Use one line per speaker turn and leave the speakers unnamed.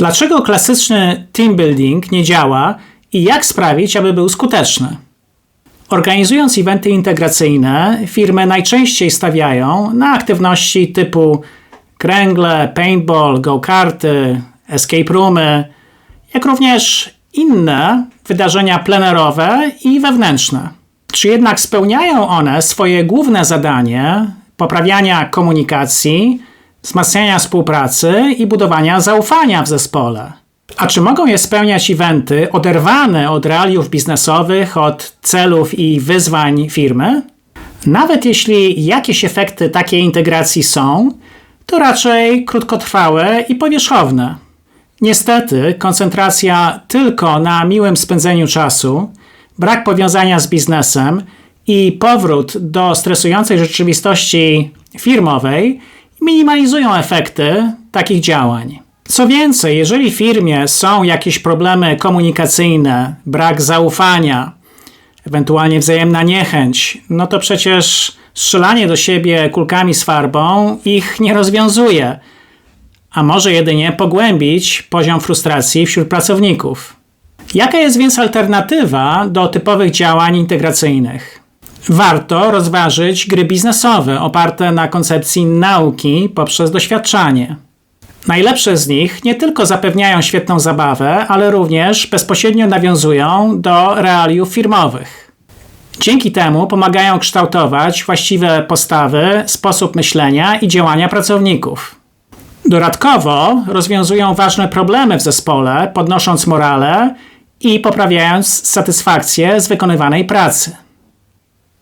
Dlaczego klasyczny team building nie działa i jak sprawić, aby był skuteczny? Organizując eventy integracyjne, firmy najczęściej stawiają na aktywności typu kręgle, paintball, go-karty, escape roomy, jak również inne wydarzenia plenerowe i wewnętrzne. Czy jednak spełniają one swoje główne zadanie poprawiania komunikacji, wzmacniania współpracy i budowania zaufania w zespole? A czy mogą je spełniać eventy oderwane od realiów biznesowych, od celów i wyzwań firmy? Nawet jeśli jakieś efekty takiej integracji są, to raczej krótkotrwałe i powierzchowne. Niestety, koncentracja tylko na miłym spędzeniu czasu, brak powiązania z biznesem i powrót do stresującej rzeczywistości firmowej minimalizują efekty takich działań. Co więcej, jeżeli w firmie są jakieś problemy komunikacyjne, brak zaufania, ewentualnie wzajemna niechęć, no to przecież strzelanie do siebie kulkami z farbą ich nie rozwiązuje, a może jedynie pogłębić poziom frustracji wśród pracowników. Jaka jest więc alternatywa do typowych działań integracyjnych? Warto rozważyć gry biznesowe oparte na koncepcji nauki poprzez doświadczanie. Najlepsze z nich nie tylko zapewniają świetną zabawę, ale również bezpośrednio nawiązują do realiów firmowych. Dzięki temu pomagają kształtować właściwe postawy, sposób myślenia i działania pracowników. Dodatkowo rozwiązują ważne problemy w zespole, podnosząc morale i poprawiając satysfakcję z wykonywanej pracy.